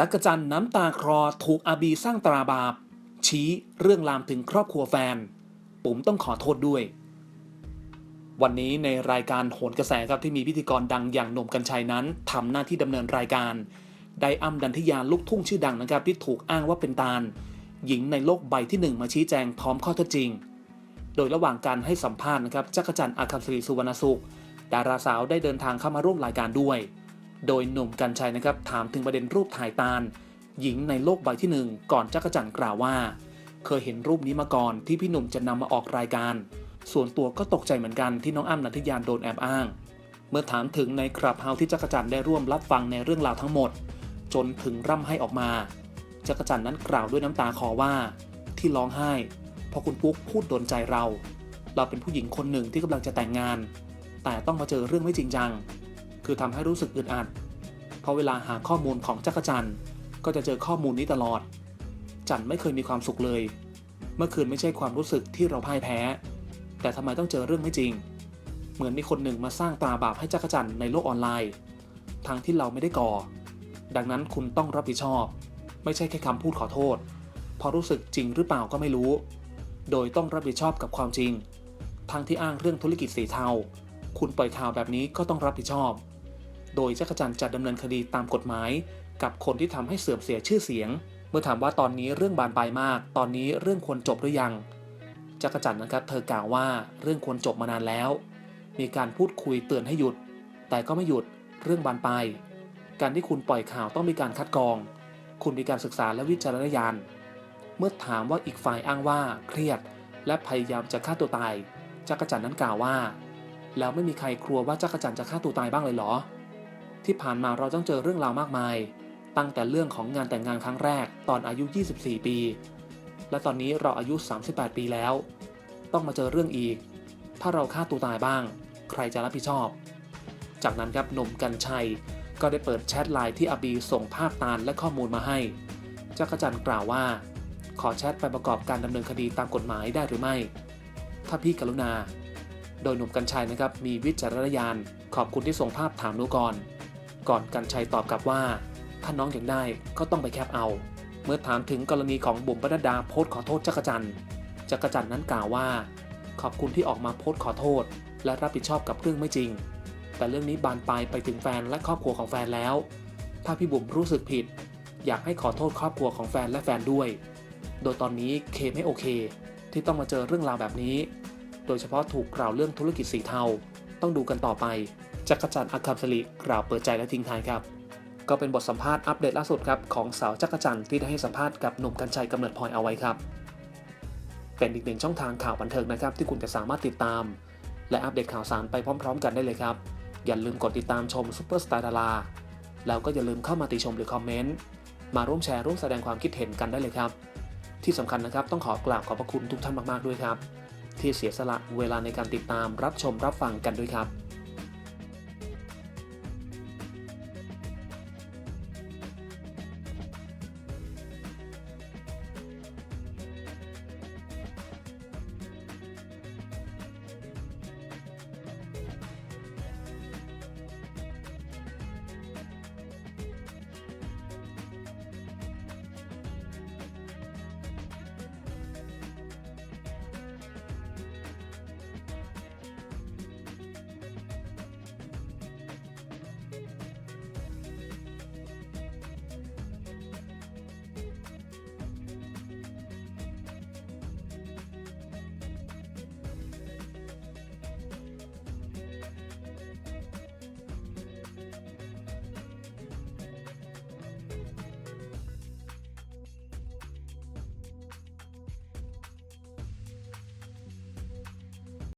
จักรจันทร์น้ำตาคลอถูกอาบีสร้างตราบาป ชี้เรื่องลามถึงครอบครัวแฟน ปุ๋มต้องขอโทษด้วย วันนี้ในรายการโหนกระแสครับที่มีพิธีกรดังอย่างหนุ่มกัญชัยนั้นทำหน้าที่ดำเนินรายการ ได้อ้ำดันทิยาลูกทุ่งชื่อดังนะครับที่ถูกอ้างว่าเป็นตาลหญิงในโลกใบที่หนึ่งมาชี้แจงพร้อมข้อเท็จจริง โดยระหว่างการให้สัมภาษณ์นะครับจักรจันทร์อาคัมศรีสุวรรณสุข ดาราสาวได้เดินทางเข้ามาร่วมรายการด้วย โดยหนุ่มกัญชัยนะครับถามถึงประเด็นรูปถ่ายตาล หญิงในโลกใบที่หนึ่งก่อนจักรจันทร์กล่าวว่า เคยเห็นรูปนี้มาก่อนที่พี่หนุ่มจะนำมาออกรายการ ส่วนตัวก็ตกใจเหมือนกันที่น้องอ้ำนันทิยานโดนแอบอ้าง เมื่อถามถึงในคลับเฮาที่จักรจันทร์ได้ร่วมรับฟังในเรื่องราวทั้งหมด จนถึงร่ำให้ออกมา จักรจันทร์นั้นกล่าวด้วยน้ำตาคอว่า ที่ร้องไห้เพราะคุณปุ๊กพูดโดนใจเรา เราเป็นผู้หญิงคนหนึ่งที่กำลังจะแต่งงาน แต่ต้องมาเจอเรื่องไม่จริงจัง คือทำให้รู้สึกอึดอัด เพราะเวลาหาข้อมูลของจักรจันทร์ก็จะเจอข้อมูลนี้ตลอด จันไม่เคยมีความสุขเลย เมื่อคืนไม่ใช่ความรู้สึกที่เราพ่ายแพ้ แต่ทำไมต้องเจอเรื่องไม่จริง เหมือนมีคนหนึ่งมาสร้างตาบาปให้จักรจันทร์ในโลกออนไลน์ทางที่เราไม่ได้ก่อ ดังนั้นคุณต้องรับผิดชอบ ไม่ใช่แค่คำพูดขอโทษพราะรู้สึกจริงหรือเปล่าก็ไม่รู้ โดยต้องรับผิดชอบกับความจริงทางที่อ้างเรื่องธุรกิจสีเทา คุณปล่อยข่าวแบบนี้ก็ต้องรับผิดชอบ โดยจักรจันจะดำเนินคดีตามกฎหมาย กับคนที่ทำให้เสื่อมเสียชื่อเสียง เมื่อถามว่าตอนนี้เรื่องบานปลายมาก ตอนนี้เรื่องควรจบหรือยังจักรจันนะครับ เธอกล่าวว่าเรื่องควรจบมานานแล้ว มีการพูดคุยเตือนให้หยุด แต่ก็ไม่หยุดเรื่องบานปลายการที่คุณปล่อยข่าวต้องมีการคัดกรอง คุณมีการศึกษาและวิจารณญาณเมื่อถามว่าอีกฝ่ายอ้างว่าเครียด และพยายามจะฆ่าตัวตายจักรจันนั้นกล่าวว่า แล้วไม่มีใครกลัวว่าจักรจันจะฆ่าตัวตายบ้างเลยเหรอ ที่ผ่านมาเราต้องเจอเรื่องราวมากมาย ตั้งแต่เรื่องของงานแต่งงานครั้งแรกตอนอายุ 24 ปี และตอนนี้เราอายุ 38 ปีแล้ว ต้องมาเจอเรื่องอีก ถ้าเราฆ่าตัวตายบ้าง ใครจะรับผิดชอบ จากนั้นครับหนุ่มกัญชัย ก็ได้เปิดแชทไลน์ที่อบีส่งภาพตาลและข้อมูลมาให้จักรจันทร์กล่าวว่า ขอแชทไปประกอบการดำเนินคดีตามกฎหมายได้หรือไม่ ถ้าพี่กรุณา โดยหนุ่มกัญชัยนะครับมีวิจารณญาณขอบคุณที่ส่งภาพถามนูก่อน ก่อนกัญชัยตอบกลับว่า ถ้าน้องอยากได้ก็ต้องไปแคปเอา เมื่อถามถึงกรณีของบุ๋มปนัดดาโพสต์ขอโทษจักรจันทร์จักรจันทร์นั้นกล่าวว่า ขอบคุณที่ออกมาโพสต์ขอโทษ และรับผิดชอบกับเรื่องไม่จริง แต่เรื่องนี้บานปลายไปถึงแฟนและครอบครัวของแฟนแล้ว ถ้าพี่บุ๋มรู้สึกผิด อยากให้ขอโทษครอบครัวของแฟนและแฟนด้วย โดยตอนนี้เคไม่โอเค ที่ต้องมาเจอเรื่องราวแบบนี้ โดยเฉพาะถูกกล่าวเรื่องธุรกิจสีเทาต้องดูกันต่อไป จักรจันทร์อัคคำสลิกล่าวเปิดใจและทิ้งท้ายครับ ก็เป็นบทสัมภาษณ์อัปเดตล่าสุดครับของสาวจักรจันทร์ที่ได้ให้สัมภาษณ์กับหนุ่มกัญชัยกำเนิดพลอยเอาไว้ครับ เป็นอีกหนึ่งช่องทางข่าวบันเทิงนะครับ ที่คุณจะสามารถติดตาม และอัปเดตข่าวสารไปพร้อม ๆ กันได้เลยครับ อย่าลืมกดติดตามชมซุปเปอร์สตาร์ดาราแล้วก็อย่าลืมเข้ามาติชมหรือคอมเมนต์มาร่วมแชร์ร่วมแสดงความคิดเห็นกันได้เลยครับที่สำคัญนะครับต้องขอกราบขอบพระคุณทุกท่านมากๆด้วยครับ ที่เสียสละเวลาในการติดตามรับชมรับฟังกันด้วยครับ